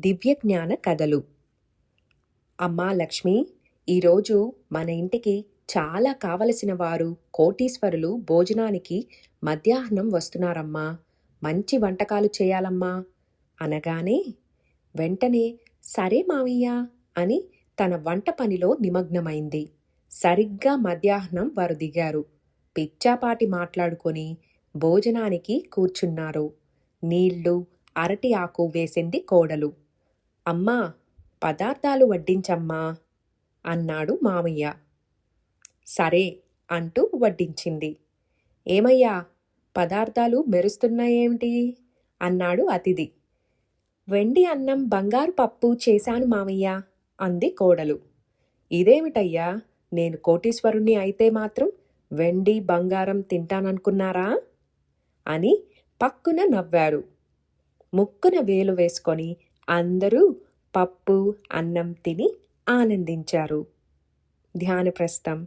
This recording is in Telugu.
దివ్యజ్ఞాన కథలు. అమ్మా లక్ష్మి ఈరోజు మన ఇంటికి చాలా కావలసిన వారు కోటీశ్వరులు భోజనానికి మధ్యాహ్నం వస్తున్నారమ్మా. మంచి వంటకాలు చేయాలమ్మా. అనగానే వెంటనే సరే మావయ్య అని తన వంట పనిలో నిమగ్నమైంది. సరిగ్గా మధ్యాహ్నం వారు దిగారు. పిచ్చాపాటి మాట్లాడుకొని భోజనానికి కూర్చున్నారు. నీళ్ళు అరటి ఆకు వేసింది కోడలు. అమ్మా పదార్థాలు వడ్డించమ్మా అన్నాడు మామయ్య. సరే అంటూ వడ్డించింది. ఏమయ్యా పదార్థాలు మెరుస్తున్నాయేమిటి? అన్నాడు అతిథి. వెండి అన్నం బంగారు పప్పు చేశాను మామయ్య అంది కోడలు. ఇదేమిటయ్యా నేను కోటీశ్వరుణ్ణి అయితే మాత్రం వెండి బంగారం తింటాననుకున్నారా? అని పక్కున నవ్వారు. ముక్కున వేలు వేసుకొని అందరూ పప్పు అన్నం తిని ఆనందించారు. ధ్యాన ప్రస్థం